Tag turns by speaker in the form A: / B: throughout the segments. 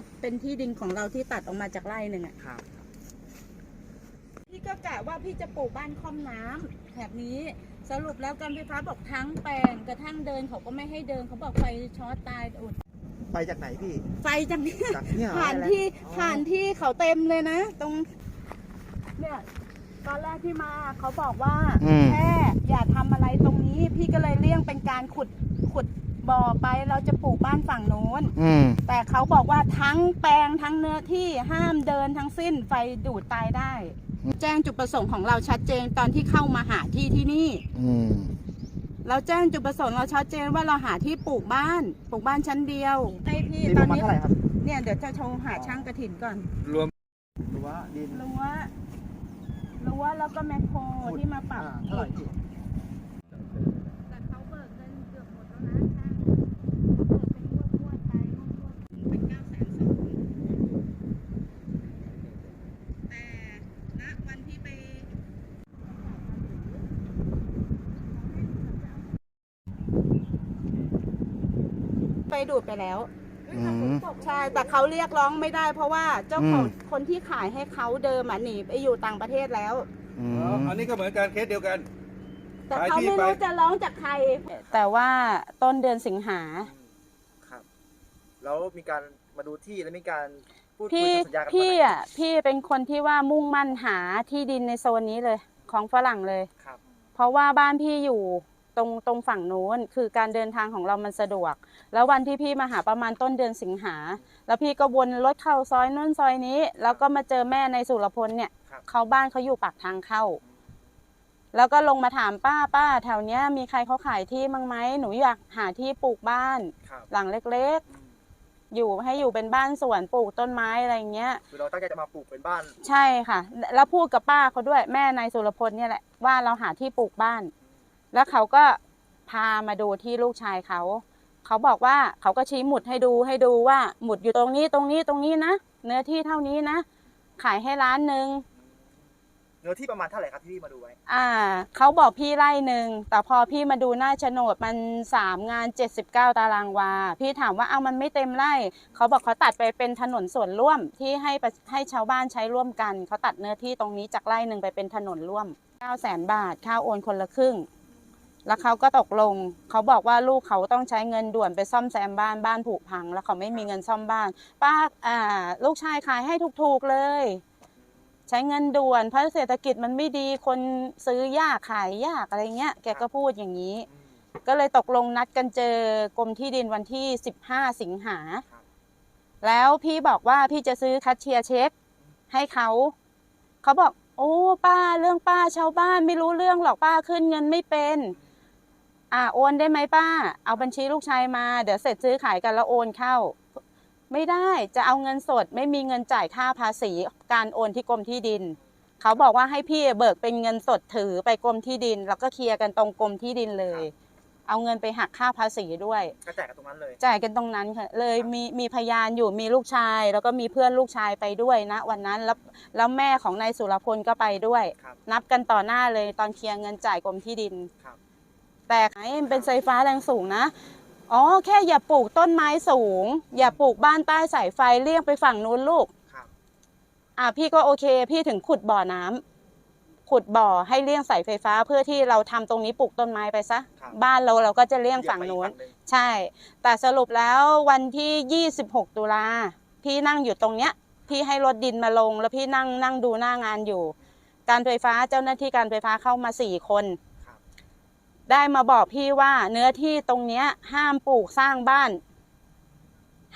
A: ก็เป็นที่ดินของเราที่ตัดออกมาจากไร่หนึ่งอะ
B: ครับ
A: พี่ก็กะว่าพี่จะปลูกบ้านค่อมน้ำแถบนี้สรุปแล้วการไฟฟ้าบอกทั้งแปลงกระทั่งเดินเขาก็ไม่ให้เดินเขาบอกไฟช็อตตายอุด
B: ไปจากไหนพี่
A: ไฟจังเนี่ย
B: จากเนี่ยเหรอ
A: ผ่านที่
B: อ๋อ
A: ผ่านที่เขาเต็มเลยนะ ตรงเนี่ยตอนแรกที่มาเขาบอกว่า
B: อืม
A: แค่อย่าทำอะไรตรงนี้ พี่ก็เลยเลี่ยงเป็นการขุดขุด บ่อไปเราจะปลูกบ้านฝั่งโน้น
B: อืม
A: แต่เขาบอกว่าทั้งแปลงทั้งเนื้อที่ห้ามเดินทั้งสิ้นไฟดูดตายได้แจ้งจุดประสงค์ของเราชัดเจนตอนที่เข้ามาหาที่ที่นี่
B: อืม
A: เราแจ้งจุดประสงค์เราชัดเจนว่าเราหาที่ปลูกบ้านปลูกบ้านชั้นเดียวไอพี่
B: ดิน
A: ต
B: ป
A: อน
B: ระมาณ
A: นี้
B: เท่าไหร่ครับ
A: เนี่ยเดี๋ยวจะโทรหาช่างกระถินก่อน
B: รวมรั้วดิน
A: รั้วรั้วแล้วก็แมคโครที่มาปรับ
B: อ่าเท่าไหร่พี่
A: แต่เขาเบิกเงินเกือบหมดแล้วนะช่างเบิกเป็นงวดๆไปงวดๆเป็นเก้าแสนสองแต่ณวันที่ไป ไป ดูดไปแล้ว
B: อืม
A: ใช่ แต่เขาเรียกร้องไม่ได้ เพราะว่าเจ้าของ
B: อืม
A: คนที่ขายให้เขาเดิมอะหนีไปอยู่ต่างประเทศแล้ว
B: อื
C: อ๋อ
B: ม
C: อันนี้ก็เหมือนกันเคสเดียวกัน
A: แต่
C: ขาย
A: เขา
C: ที่
A: ไม่
C: ไป
A: รู้จะร้องจากใคร แต่ว่าต้นเดือนสิงหา
B: ครับ แล้วมีการมาดูที่แล้วมีการพูดคุย
A: พี่
B: ทำสัญญากัน
A: พี่
B: ตอนไหน
A: อะพี่เป็นคนที่ว่ามุ่งมั่นหาที่ดินในโซนนี้เลย ของฝรั่งเลย
B: ครับ
A: เพราะว่าบ้านพี่อยู่ ตรงตรงฝั่งโน้นคือการเดินทางของเรามันสะดวก แล้ววันที่พี่มาหาประมาณต้นเดือนสิงหา แล้วพี่ก็วนรถเข้าซอยนู้นซอยนี้ แล้วก็มาเจอแม่ในสุรพลเนี่ย
B: ครับ
A: เขาบ้านเขาอยู่ปากทางเข้า แล้วก็ลงมาถามป้าป้า แถวเนี้ยมีใครเขาขายที่มั้งไหมหนูอยากหาที่ปลูกบ้าน
B: ครับ
A: หลังเล็ก
B: อืม
A: ๆ อยู่ให้อยู่เป็นบ้านสวนปลูกต้นไม้อะไรอย่างเงี้ย
B: คือเราตั้งใจจะมาปลูกเป็นบ้าน
A: ใช่ค่ะ แล้วพูดกับป้าเขาด้วยแม่นายสุรพลเนี่ยแหละว่าเราหาที่ปลูกบ้าน แล้วเขาก็พามาดูที่ลูกชายเขา เขาบอกว่าเขาก็ชี้หมุดให้ดูให้ดูว่าหมุดอยู่ตรงนี้ตรงนี้ตรงนี้นะ เนื้อที่เท่านี้นะ ขายให้ร้านหนึ่ง
B: เนื้อที่ประมาณเท่าไหร่ครับที่พี่มาดูไว้
A: อ่า เขาบอกพี่ไร่หนึ่ง แต่พอพี่มาดูหน้าโฉนดมันสามงาน79ตารางวา พี่ถามว่าเอามันไม่เต็มไร่ เขาบอกเขาตัดไปเป็นถนนส่วนร่วมที่ให้ประให้ชาวบ้านใช้ร่วมกัน เขาตัดเนื้อที่ตรงนี้จากไร่หนึ่งไปเป็นถนนร่วม9 0 0 0 0 0บาท ค่าโอนคนละครึ่ง แล้วเขาก็ตกลง เขาบอกว่าลูกเขาต้องใช้เงินด่วนไปซ่อมแซมบ้านบ้านผุพัง แล้วเขาไม่มีเงินซ่อมบ้าน ป้าอ่าลูกชายขายให้ถูกๆเลย ใช้เงินด่วนเพราะเศรษฐกิจมันไม่ดีคนซื้อยากขายยากอะไรเงี้ย แกก็พูดอย่างนี้ ก็เลยตกลงนัดกันเจอกรมที่ดินวันที่ 15 สิงหา แล้วพี่บอกว่าพี่จะซื้อคัชเชียร์เช็คให้เขา เขาบอก โอ้ป้าเรื่องป้าชาวบ้านไม่รู้เรื่องหรอกป้าขึ้นเงินไม่เป็น อ่าโอนได้ไหมป้า เอาบัญชีลูกชายมาเดี๋ยวเสร็จซื้อขายกันแล้วโอนเข้า ไม่ได้จะเอาเงินสดไม่มีเงินจ่ายค่าภาษีการโอนที่กรมที่ดิน เขาบอกว่าให้พี่เบิกเป็นเงินสดถือไปกรมที่ดิน แล้วก็เคลียร์กันตรงกรมที่ดินเลย เอาเงินไปหักค่าภาษีด้วย
B: ก็แจกกันตรงนั้นเลย
A: จ่ายกันตรงนั้นค่ะเลยมีมีพยานอยู่มีลูกชาย แล้วก็มีเพื่อนลูกชายไปด้วยนะวันนั้นแล้วแล้วแม่ของนายสุรพลก็ไปด้วย
B: ครับ
A: นับกันต่อหน้าเลยตอนเคลียร์เงินจ่ายกรมที่ดิน
B: ครับ
A: แต่ไอ้มันเป็นไฟฟ้าแรงสูงนะ อ๋อ แค่อย่าปลูกต้นไม้สูง อย่าปลูกบ้านใต้สายไฟเลี่ยงไปฝั่งนู้นลูก
B: ครับ
A: อะพี่ก็โอเค พี่ถึงขุดบ่อน้ำขุดบ่อให้เลี่ยงสายไฟฟ้าเพื่อที่เราทำตรงนี้ปลูกต้นไม้ไปซะ
B: ครับ
A: บ้านเราเราก็จะเลี่ยงฝั่งนู้น
B: เหยียบไปอีกฝั่งหง
A: ใช่ แต่สรุปแล้ววันที่ 26 ตุลาพี่นั่งอยู่ตรงเนี้ย พี่ให้รถดินมาลง แล้วพี่นั่งนั่งดูหน้างานอยู่ การไฟฟ้าเจ้าหน้าที่การไฟฟ้าเข้ามาสี่คน
B: ครับ
A: ได้มาบอกพี่ว่าเนื้อที่ตรงเนี้ย ห้ามปลูกสร้างบ้าน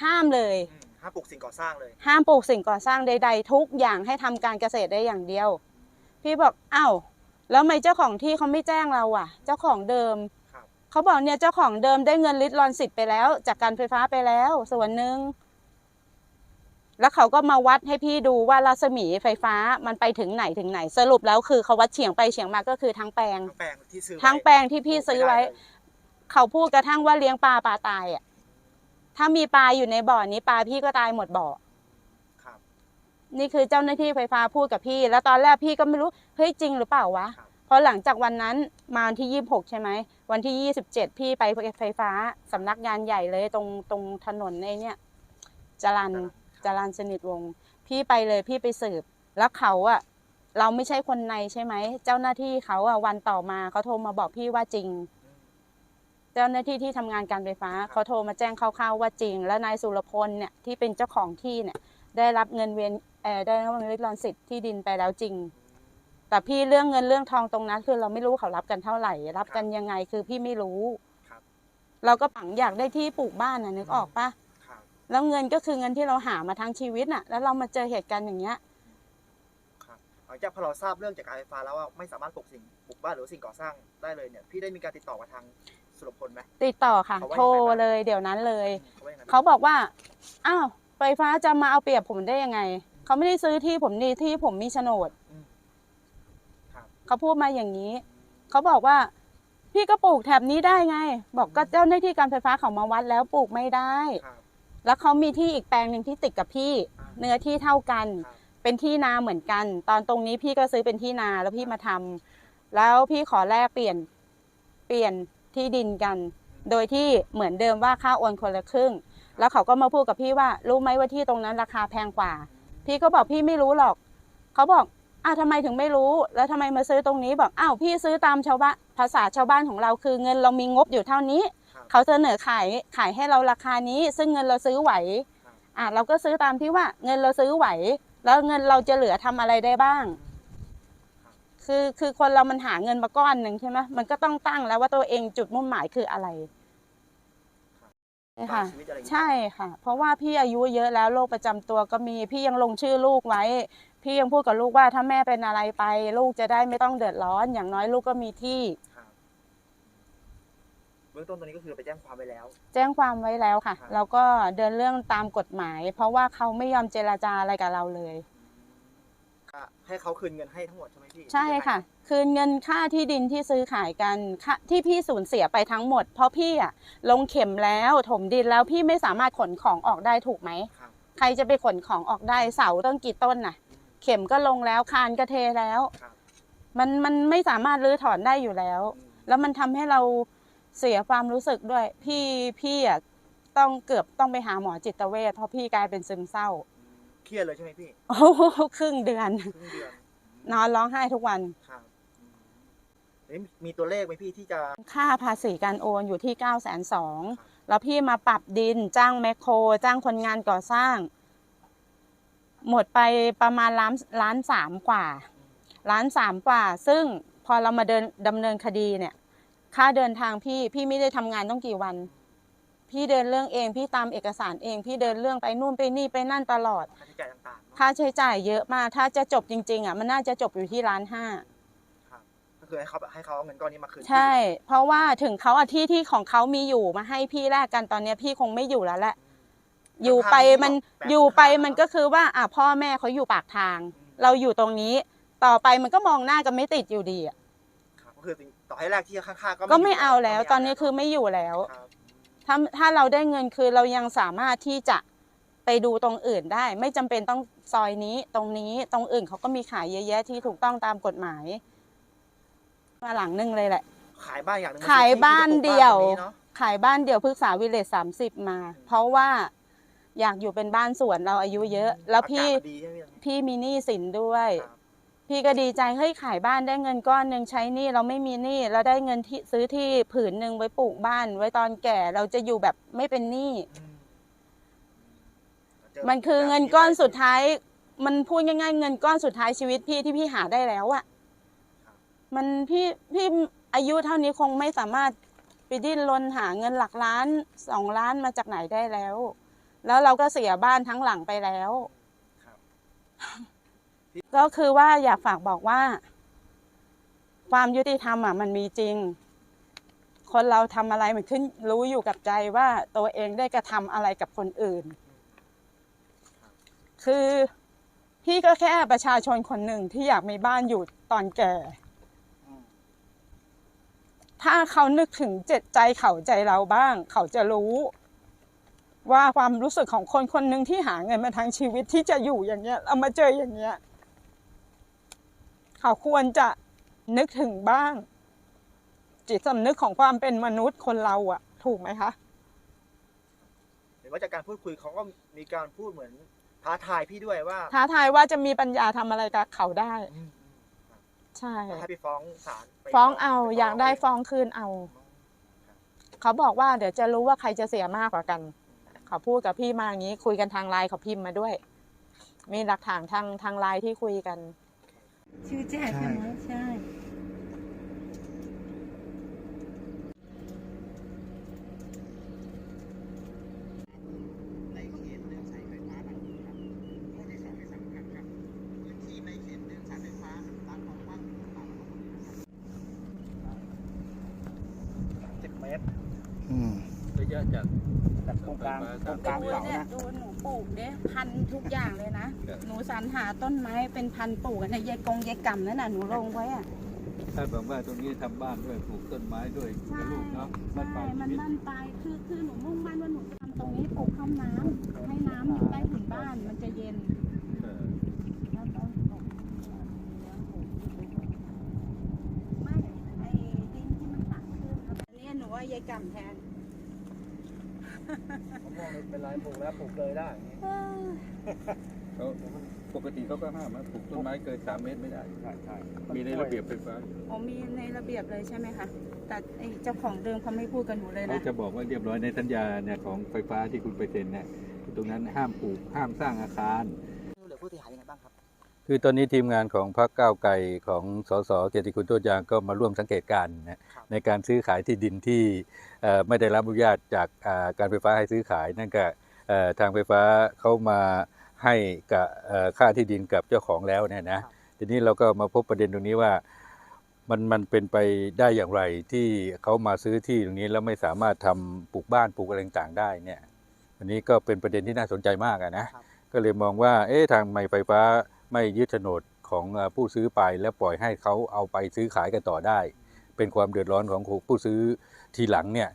A: ห้ามเลย
B: อืมห้ามปลูกสิ่งก่อสร้างเลย
A: ห้ามปลูกสิ่งก่อสร้างใด ๆ ทุกอย่างให้ทำการเกษตรได้อย่างเดียว พี่บอกอ้าวแล้วทำไมเจ้าของที่เขาไม่แจ้งเราอะ เจ้าของเดิม
B: ครับ
A: เขาบอกเนี่ยเจ้าของเดิมได้เงินลิตรรอนสิทธิ์ไปแล้ว จากการไฟฟ้าไปแล้ว ส่วนหนึ่ง แล้วเขาก็มาวัดให้พี่ดูว่ารัศมีไฟฟ้ามันไปถึงไหนถึงไหน สรุปแล้วคือเขาวัดเฉียงไปเฉียงมาก็คือทั้งแปลง
B: ทั้งแปลงที่ซื้อไว้
A: ทั้งแปลงที่พี่ซื้อไว้
B: ม่ด้เลย
A: เขาพูดกระทั่งว่าเลี้ยงปลาปลาตายอะ ถ้ามีปลาอยู่ในบ่อนี้ปลาพี่ก็ตายหมดบ่อ
B: ครับ
A: นี่คือเจ้าหน้าที่ไฟฟ้าพูดกับพี่ แล้วตอนแรกพี่ก็ไม่รู้เฮ้ยจริงหรือเปล่าวะ
B: ครับ
A: พอหลังจากวันนั้นมาวันที่26ใช่ไหมวันที่27พี่ไปไฟฟ้าสำนักงานใหญ่เลยตรงตรงถนนในเนี่ยจรัน
B: ครับ
A: จรันสนิทวงศ์พี่ไปเลยพี่ไปสืบ แล้วเขาอะเราไม่ใช่คนในใช่ไหม เจ้าหน้าที่เขาอะวันต่อมาเขาโทรมาบอกพี่ว่าจริง
B: อืม
A: เจ้าหน้าที่ที่ทำงานการไฟฟ้าเขาโทรมาแจ้งคร่าวๆว่าจริง แล้วนายสุรพลเนี่ยที่เป็นเจ้าของที่เนี่ย ได้รับเงินเวียนเออได้รับเงินริดรอนสิทธิ์ที่ดินไปแล้วจริง แต่พี่เรื่องเงินเรื่องทองตรงนั้น คือเราไม่รู้เขารับกันเท่าไหร่ รับกันยังไงคือพี่ไม่รู้
B: ครับ
A: เราก็ปังอยากได้ที่ปลูกบ้านน่ะนึกออกปะ
B: ครับ
A: แล้วเงินก็คือเงินที่เราหามาทั้งชีวิตน่ะ แล้วเรามาเจอเหตุการณ์อย่างเงี้ย
B: ครับหลังจากพอเราทราบเรื่องจากการไฟฟ้าแล้วว่าไม่สามารถปลูกสิ่งปลูกบ้านหรือสิ่งก่อสร้างได้เลยเนี่ย พี่ได้มีการติดต่อมาทางสุรพลไหม
A: ติดต่อค่ะ
B: เขาว่า
A: โทร
B: ยังไงบ้าง
A: เลยเดี๋ยวนั้นเลย
B: เขาว่ายังไงบ้าง
A: เขาบอกว่า อ้าว ไฟฟ้าจะมาเอาเปรียบผมได้ยังไง เขาไม่ได้ซื้อที่ผมนี่ที่ผมมีโฉนด
B: อืมครับ
A: เขาพูดมาอย่างนี้ เขาบอกว่า พี่ก็ปลูกแถบนี้ได้ไง บอกก็เจ้าหน้าที่การไฟฟ้าเขามาวัดแล้วปลูกไม่ได้
B: ครับ
A: แล้วเขามีที่อีกแปลงหนึ่งที่ติดกับพี่
B: อ่า
A: เนื้อที่เท่ากัน
B: ครับ
A: เป็นที่นาเหมือนกัน ตอนตรงนี้พี่ก็ซื้อเป็นที่นาแล้วพี่มาทำแล้วพี่ขอแลกเปลี่ยนเปลี่ยนที่ดินกัน โดยที่เหมือนเดิมว่าค่าโอนคนละครึ่ง แล้วเขาก็มาพูดกับพี่ว่า รู้ไหมว่าที่ตรงนั้นราคาแพงกว่า พี่ก็บอกพี่ไม่รู้หรอก เขาบอกอ้าวทำไมถึงไม่รู้ แล้วทำไมมาซื้อตรงนี้บอกอ้าวพี่ซื้อตามชาวบ้านภาษาชาวบ้านของเราคือเงินเรามีงบอยู่เท่านี้
B: ครับ
A: เขาเสนอขายขายให้เราราคานี้ ซึ่งเงินเราซื้อไหว
B: ครับ
A: อะเราก็ซื้อตามที่ว่าเงินเราซื้อไหว แล้วเงินเราจะเหลือทำอะไรได้บ้าง คือคือคนเรามันหาเงินมาก้อนหนึ่งใช่ไหมมันก็ต้องตั้งแล้วว่าตัวเองจุดมุ่งหมายคืออะไรใช่ค่ะ
B: ชีวิตอะไรอย่างเงี้ย
A: ใช่ค่ะ เพราะว่าพี่อายุเยอะแล้วโรคประจำตัวก็มีพี่ยังลงชื่อลูกไว้ พี่ยังพูดกับลูกว่าถ้าแม่เป็นอะไรไป ลูกจะได้ไม่ต้องเดือดร้อน อย่างน้อยลูกก็มีที่
B: ครับ เบื้องต้นตอนนี้ก็คือไปแจ้งความไปแล้ว
A: แจ้งความไว้แล้วค่ะ
B: ครับ
A: แล้วก็เดินเรื่องตามกฎหมาย เพราะว่าเขาไม่ยอมเจราจาอะไรกับเราเลย
B: ค่ะให้เขาคืนเงินให้ทั้งหมดใช่ไหมพี่
A: ใช่ค่ะ คืนเงินค่าที่ดินที่ซื้อขายกันค่าที่พี่สูญเสียไปทั้งหมด เพราะพี่อะลงเข็มแล้วถมดินแล้วพี่ไม่สามารถขนของออกได้ถูกไหม
B: ครับ
A: ใครจะไปขนของออกได้เสาต้องกี่ต้นน่ะ เข็มก็ลงแล้วคานก็เทแล้ว
B: ครับ
A: มันมันไม่สามารถรื้อถอนได้อยู่แล้ว
B: อืม
A: แล้วมันทำให้เรา เสียความรู้สึกด้วย พี่พี่อะต้องเกือบต้องไปหาหมอจิตเวชเพราะพี่กลายเป็นซึมเศร้า
B: เครียดเลยใช่ไหมพี่
A: โอ้โหครึ่งเดือน
B: ครึ่งเดือน
A: นอนร้องไห้ทุกวัน
B: ครับอืมนี่มีตัวเลขไหมพี่ที่จะ
A: ค่าภาษีการโอนอยู่ที่9ก้าแสนสองแล้วพี่มาปรับดินจ้างแมคโคร จ้างคนงานก่อสร้าง หมดไปประมาณล้านล้านสามกว่า ล้านสามกว่า ซึ่งพอเรามาเดินดำเนินคดีเนี่ย ค่าเดินทางพี่พี่ไม่ได้ทำงานต้องกี่วัน พี่เดินเรื่องเองพี่ตามเอกสารเอง พี่เดินเรื่องไปนู่นไปนี่ไปนั่นตลอด
B: ค่าใช้จ่ายต่างๆเนอะ
A: ค่าใช้จ่ายเยอะมากถ้าจะจบจริง ๆอะมันน่าจะจบอยู่ที่ล้านห้า
B: ครับก็คือให้เขาให้เขาเอาเงินก้อนนี้มาคืนพี่
A: ใช่ เพราะว่าถึงเขาอาที่ที่ของเขามีอยู่มาให้พี่แลกกันตอนเนี้ยพี่คงไม่อยู่แล้วแหละอยู่ไปมันอยู่ไปมันก็คือว่าอะพ่อแม่เขาอยู่ปากทาง เราอยู่ตรงนี้ ต่อไปมันก็มองหน้ากันไม่ติดอยู่ดีอะ
B: ครับก็คือต่อให้แรกที่ข้างๆก็
A: ก็ไม่
B: ยู่
A: เอาแล้ว ตอนนี้คือไม่อยู่แล้ว
B: ครับ
A: ถ้าถ้าเราได้เงินคือเรายังสามารถที่จะไปดูตรงอื่นได้ ไม่จำเป็นต้องซอยนี้ตรงนี้ตรงอื่นเขาก็มีขายเยอะแยะที่ถูกต้องตามกฎหมาย มาหลังหนึงเลยแหละ
B: ขายบ้านอย่างหนึง
A: ขายบ้านเดี่ยว
B: ที่จะปลูกบ้านตรงนี้เนอะ
A: ขายบ้านเดี่ยวพฤกษาวิเลจสามสิบมา เพราะว่าอยากอยู่เป็นบ้านสวนเราอายุเยอะ แล้วพี่
B: อากาศมันดีใช่ไหมพี่
A: พี่มีหนี้สินด้วย
B: ครับ
A: พี่ก็ดีใจเฮ้ยขายบ้านได้เงินก้อนหนึ่งใช้หนี้เราไม่มีหนี้เราได้เงินที่ซื้อที่ผืนหนึ่งไว้ปลูกบ้าน ไว้ตอนแก่เราจะอยู่แบบไม่เป็นหนี้
B: อืมเจ
A: มันคือเงินก้อนสุดท้าย มันพูดง่ายๆเงินก้อนสุดท้ายชีวิตพี่ที่พี่หาได้แล้วอะมันพี่พี่อายุเท่านี้คงไม่สามารถไปดิ้นรนหาเงินหลักล้านสองล้านมาจากไหนได้แล้ว แล้วเราก็เสียบ้านทั้งหลังไปแล้ว
B: ครับ
A: ก็คือว่าอยากฝากบอกว่า ความยุติธรรมอะมันมีจริง คนเราทำอะไรมันขึ้นรู้อยู่กับใจว่าตัวเองได้กระทำอะไรกับคนอื่น คือพี่ก็แค่ประชาชนคนหนึ่งที่อยากมีบ้านอยู่ตอนแก่ ถ้าเขานึกถึงเจ็ดใจเขาใจเราบ้าง เขาจะรู้ ว่าความรู้สึกของคนคนหนึ่งที่หาเงินมาทั้งชีวิตที่จะอยู่อย่างเงี้ยเอามาเจออย่างเงี้ย เขาควรจะนึกถึงบ้าง จิตสำนึกของความเป็นมนุษย์คนเราอะถูกไหมคะ
B: เห็นว่าจากการพูดคุยเขาก็มีการพูดเหมือนท้าทายพี่ด้วยว่า
A: ท้าทายว่าจะมีปัญญาทำอะไรกับเขาได้
B: อืม
A: ใช่
B: อืมให้ไปฟ้องศาลไป
A: ฟ้องเอา
B: ป
A: อยากได้ฟ้องคืนเอา เขาบอกว่าเดี๋ยวจะรู้ว่าใครจะเสียมากกว่ากัน เขาพูดกับพี่มาอย่างนี้ คุยกันทางไลน์เขาพิมพ์มาด้วย มีหลักฐานทางทางไลน์ที่คุยกัน
C: ชื่อแจ๊ใช่ไหมใช่
B: ในเขตเรื่องสายไฟฟ้าหลังนี้ครับข้อที่สองที่สำคัญครับพื้นที่ในเขตเรื่องสายไฟฟ้าตามความกว้างของป่าละเอียดสามสิบเมตร
D: อืม
E: ระยะ จาก
B: จากตรงกลางตรงกลาง
A: ดู
B: เสา
A: เนี่ย
B: นะ
A: ดูหนูปลูกเนี่ยพันทุกอย่างเลยนะหนูสรรหาต้นไม้เป็นพันปลูกอะในยายกงยายกำนั่นน่ะหนูลงไว้อะ
E: ถ้าบอกว่าตรงนี้ทำบ้านด้วยปลูกต้นไม้ด้วย
A: ใช่
E: กับลูกเนาะ
A: ใช่
E: บ้านปลาย
A: มัน
E: ชีวิต
A: มั่นไปคือคือหนูมุ่งมั่นว่าหนูจะทำตรงนี้ปลูกห้องน้ำให้น้ำอยู่ใต้ถุนบ้านมันจะเย็น
E: เออ
A: แล้วต้นปลูกไม่ไอ้ดินที่มันตักขึ้นครับอันนี้หนูว่ายายกำแทน
B: มะม่วงไม่เป็นไรปลูกแล้วปลูกเลยได้
E: เขาปกติเขาก็ห้ามนะปลูกต้นไม้เกินสามเมตรไม่ได้
B: ใช่ใช่
E: มีในระเบียบไฟฟ้า
A: อ๋อมีในระเบียบเลยใช่ไหมคะแต่ไอ้เจ้าของเดิมเขาไม่พูดกับหนูเลย
E: เขา
A: นะ
E: จะบอกว่าเรียบร้อยในสัญญาเนี่ยของไฟฟ้าที่คุณไปเซ็นเนี่ยตรงนั้นห้ามปลูกห้ามสร้างอาคาร
B: เหลือผู้เสียหายยังไงบ้างครับ
E: คือตอนนี้ทีมงานของพรรคก้าวไกลของสสเกียรติคุณโตยางก็มาร่วมสังเกตการณ์นะครับในการซื้อขายที่ดินที่เอ่อไม่ได้รับอนุญาตจากอ่าการไฟฟ้าให้ซื้อขาย นั่นก็เอ่อทางไฟฟ้าเขามาให้กับเอ่อค่าที่ดินกับเจ้าของแล้วเนี่ยนะทีนี้เราก็มาพบประเด็นตรงนี้ว่ามันมันเป็นไปได้อย่างไรที่เขามาซื้อที่ตรงนี้แล้วไม่สามารถทำปลูกบ้านปลูกอะไรต่างๆได้เนี่ยอันนี้ก็เป็นประเด็นที่น่าสนใจมากอะนะ
B: ครับ
E: ก็เลยมองว่าเอ๊ะทางไมไฟฟ้า ไม่ยึดโฉนดของผู้ซื้อไปแล้วปล่อยให้เขาเอาไปซื้อขายกันต่อได้ เป็นความเดือดร้อนของผู้ซื้อทีหลังเนี่ย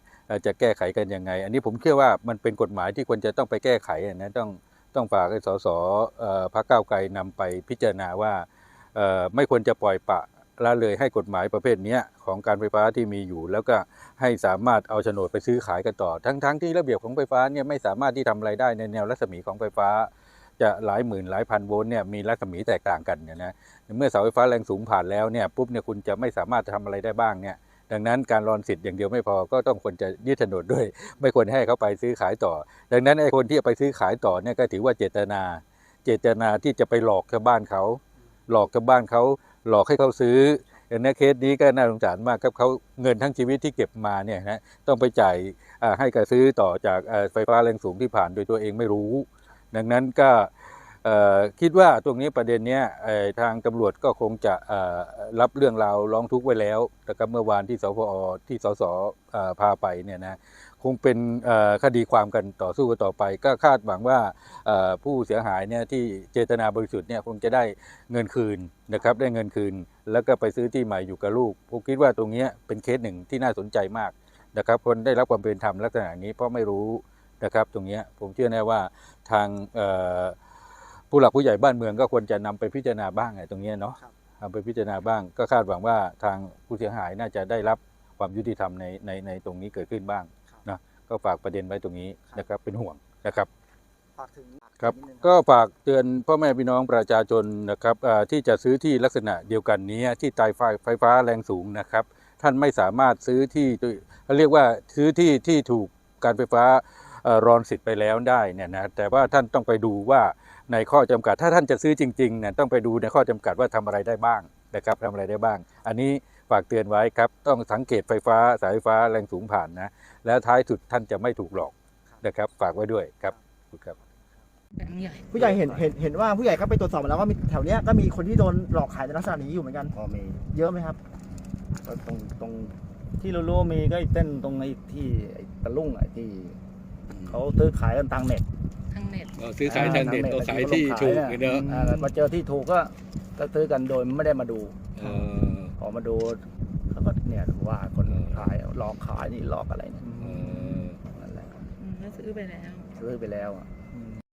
E: จะแก้ไขกันยังไง อันนี้ผมเชื่อว่ามันเป็นกฎหมายที่ควรจะต้องไปแก้ไขนะต้องต้องฝากให้สสพรรคก้าวไกลนำไปพิจารณาว่าไม่ควรจะปล่อยปะละเลยให้กฎหมายประเภทนี้ของการไฟฟ้าที่มีอยู่ แล้วก็ให้สามารถเอาโฉนดไปซื้อขายกันต่อ ทั้งๆที่ระเบียบของไฟฟ้าเนี่ยไม่สามารถที่ทำอะไรได้ในแนวรัศมีของไฟฟ้า จะหลายหมื่นหลายพันโวลต์เนี่ยมีรัศมีแตกต่างกันเนี่ยนะเมื่อเสาไฟฟ้าแรงสูงผ่านแล้วเนี่ยปุ๊บเนี่ยคุณจะไม่สามารถจะทำอะไรได้บ้างเนี่ยดังนั้นการรอนสิทธิ์อย่างเดียวไม่พอก็ต้องควรจะยึดโฉนด้วย ไม่ควรให้เขาไปซื้อขายต่อ ดังนั้นไอ้คนที่ไปซื้อขายต่อเนี่ยก็ถือว่าเจตนา เจตนาที่จะไปหลอกชาวบ้านเขาหลอกชาวบ้านเขาหลอกให้เขาซื้อเห็นนะเคสนี้ก็น่าสงสารมากครับเขาเงินทั้งชีวิตที่เก็บมาเนี่ยนะต้องไปจ่ายให้กับซื้อต่อจากไฟฟ้าแรงสูงที่ผ่านโดยตัวเองไม่รู้ ดังนั้นก็คิดว่าตรงนี้ประเด็นนี้ทางตำรวจก็คงจะรับเรื่องราวร้องทุกข์ไว้แล้วนะครับเมื่อวานที่สพอที่สสพาไปเนี่ยนะคงเป็นคดีความกันต่อสู้กันต่อไป ก็คาดหวังว่าผู้เสียหายเนี่ยที่เจตนาบริสุทธิ์เนี่ยคงจะได้เงินคืนนะครับได้เงินคืน แล้วก็ไปซื้อที่ใหม่อยู่กับลูกผมคิดว่าตรงนี้เป็นเคสหนึ่งที่น่าสนใจมากนะครับคนได้รับความเป็นธรรมลักษณะนี้เพราะไม่รู้ นะครับ ตรงเนี้ยผมเชื่อแน่ว่าทางเอ่อผู้หลักผู้ใหญ่บ้านเมืองก็ควรจะนำไปพิจารณาบ้างไอ้ตรงเนี้ยเนาะ
B: ครับ
E: นำไปพิจารณาบ้าง ก็คาดหวังว่าทางผู้เสียหายน่าจะได้รับความยุติธรรมในในในตรงนี้เกิดขึ้นบ้าง
B: ครับ
E: นะก็ฝากประเด็นไว้ตรงนี้
B: ครับ
E: นะครับเป็นห่วงนะครับ
B: ฝากถึง
E: ครับ
B: นิดนึง
E: ก็ฝากเตือนพ่อแม่พี่น้องประชาชนนะครับอ่าที่จะซื้อที่ลักษณะเดียวกันนี้ที่ไตไฟไฟฟ้าแรงสูงนะครับ ท่านไม่สามารถซื้อที่ด้วยเขาเรียกว่าซื้อที่ที่ถูกการไฟฟ้าเอ่อ รอนสิทธิ์ไปแล้วได้เนี่ยนะแต่ว่าท่านต้องไปดูว่าในข้อจำกัดถ้าท่านจะซื้อจริงๆเนี่ยต้องไปดูในข้อจำกัดว่าทำอะไรได้บ้างนะครับทำอะไรได้บ้าง อันนี้ฝากเตือนไว้ครับ ต้องสังเกตไฟฟ้าสายไฟฟ้าแรงสูงผ่านนะ แล้วท้ายสุดท่านจะไม่ถูกหลอกนะครับ ฝากไว้ด้วยครับขอบคุณครับ
C: แบงค์ใหญ่
B: ผู้ใหญ่เห็นเห็นเห็นว่าผู้ใหญ่ก็ไปตรวจสอบมาแล้วว่ามีแถวเนี้ยก็มีคนที่โดนหลอกขายในลักษณะนี้อยู่เหมือนกัน
D: พอมี
B: เยอะไหมครับ
D: ก็ตรงตรงที่รู้ๆมีก็ไอ้เต้นตรงไอ้ที่ไอ้ตะลุ่งไอ้ที่ เขาซื้อขายกันทางเน็ต
C: ทางเน็ต
E: ซื้อขายทางเน็ตก็ขายที่ถูกเนอะ
D: อ่ามาเจอที่ถูกก็ก็ซื้อกันโดยไม่ได้มาดู
E: เออ
D: พอมาดูเขาก็เนี่ยว่าคน
E: เออ
D: ขายหลอกขายนี่หลอกอะไรเนี่ย
E: เออ
D: นั่นแหละ
C: อืมแล้วซื้อไปแล้ว
D: ซื้อไปแล้วอะ